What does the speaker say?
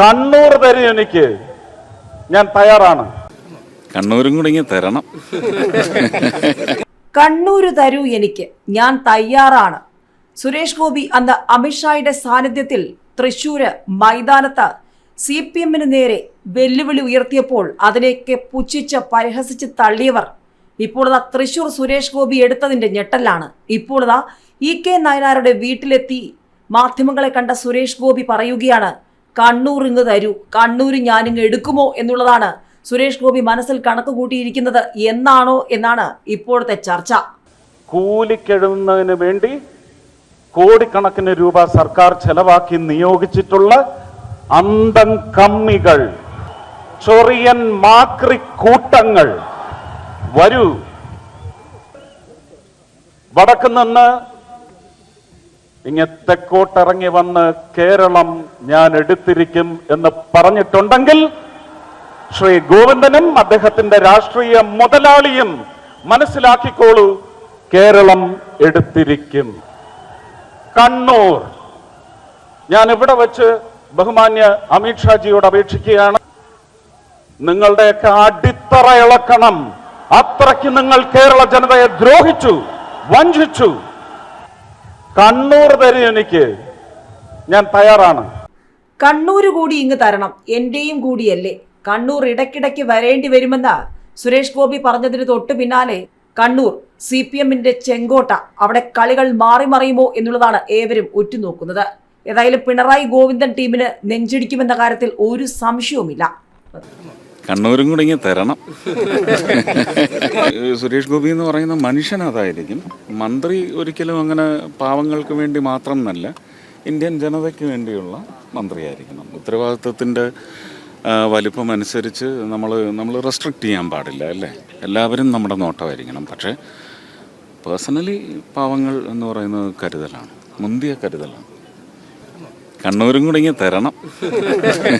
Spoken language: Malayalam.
കണ്ണൂർ തരും എനിക്ക്. ഞാൻ തയ്യാറാണ്. കണ്ണൂരും കൂടി തരണം. കണ്ണൂര് തരൂ എനിക്ക്. ഞാൻ തയ്യാറാണ്. സുരേഷ് ഗോപി അന്ന് അമിത്ഷായുടെ സാന്നിധ്യത്തിൽ തൃശൂര് മൈതാനത്ത് സി പി എമ്മിന് നേരെ വെല്ലുവിളി ഉയർത്തിയപ്പോൾ അതിനെയൊക്കെ പുച്ഛിച്ച് പരിഹസിച്ച് തള്ളിയവർ ഇപ്പോൾ ഇതാ തൃശൂർ സുരേഷ് ഗോപി എടുത്തതിന്റെ ഞെട്ടലാണ്. ഇപ്പോൾ ഇതാ ഇ കെ നായനാരുടെ വീട്ടിലെത്തി മാധ്യമങ്ങളെ കണ്ട സുരേഷ് ഗോപി പറയുകയാണ് കണ്ണൂർ ഇങ്ങ് തരൂ. കണ്ണൂർ ഞാനിങ്ങ് എടുക്കുമോ എന്നുള്ളതാണ് സുരേഷ് ഗോപി മനസ്സിൽ കണക്ക് കൂട്ടിയിരിക്കുന്നത് എന്നാണോ എന്നാണ് ഇപ്പോഴത്തെ ചർച്ച. കൂലിക്കെഴുന്നതിന് വേണ്ടി കോടിക്കണക്കിന് രൂപ സർക്കാർ ചെലവാക്കി നിയോഗിച്ചിട്ടുള്ള അന്തം കമ്മികൾ ചൊറിയൻ മാക്രി കൂട്ടങ്ങൾ വരൂ. വടക്കു നിന്ന് ഇങ്ങ തെക്കോട്ടിറങ്ങി വന്ന് കേരളം ഞാൻ എടുത്തിരിക്കും എന്ന് പറഞ്ഞിട്ടുണ്ടെങ്കിൽ ശ്രീ ഗോവിന്ദനും അദ്ദേഹത്തിന്റെ രാഷ്ട്രീയ മുതലാളിയും മനസ്സിലാക്കിക്കോളൂ കേരളം എടുത്തിരിക്കും. കണ്ണൂർ. ഞാൻ ഇവിടെ വെച്ച് ബഹുമാന്യ അമിത് ഷാജിയോട് അപേക്ഷിക്കുകയാണ്. നിങ്ങളുടെയൊക്കെ അടിത്തറ ഇളക്കണം. അത്രയ്ക്ക് നിങ്ങൾ കേരള ജനതയെ ദ്രോഹിച്ചു വഞ്ചിച്ചു. കണ്ണൂർ തരും എനിക്ക്. ഞാൻ തയ്യാറാണ്. കണ്ണൂര് കൂടി ഇങ്ങ് തരണം. എന്റെയും കൂടിയല്ലേ. കണ്ണൂർ ഇടയ്ക്കിടയ്ക്ക് വരേണ്ടി വരുമെന്ന സുരേഷ് ഗോപി പറഞ്ഞതിന് തൊട്ടു പിന്നാലെ കണ്ണൂർ സി പി എമ്മിന്റെ ചെങ്കോട്ട. അവിടെ കളികൾ മാറി മറിയുമോ എന്നുള്ളതാണ് ഏവരും ഉറ്റുനോക്കുന്നത്. ഏതായാലും പിണറായി ഗോവിന്ദൻ ടീമിന് നെഞ്ചിടിക്കുമെന്ന കാര്യത്തിൽ ഒരു സംശയവുമില്ല. കണ്ണൂരും കൂടി ഇങ്ങനെ തരണം. സുരേഷ് ഗോപി എന്ന് പറയുന്ന മനുഷ്യൻ അതായിരിക്കും. മന്ത്രി ഒരിക്കലും അങ്ങനെ പാവങ്ങൾക്ക് വേണ്ടി മാത്രം എന്നല്ല ഇന്ത്യൻ ജനതയ്ക്ക് വേണ്ടിയുള്ള മന്ത്രിയായിരിക്കണം. ഉത്തരവാദിത്വത്തിന്റെ വലിപ്പം അനുസരിച്ച് നമ്മൾ നമ്മൾ റെസ്ട്രിക്റ്റ് ചെയ്യാൻ പാടില്ല അല്ലേ? എല്ലാവരും നമ്മുടെ നോട്ടമായിരിക്കണം. പക്ഷേ പേഴ്സണലി പാവങ്ങൾ എന്ന് പറയുന്നത് കരുതലാണ്. മുന്തിയ കരുതലാണ്. കണ്ണൂരും കൂടി ഇങ്ങനെ തരണം.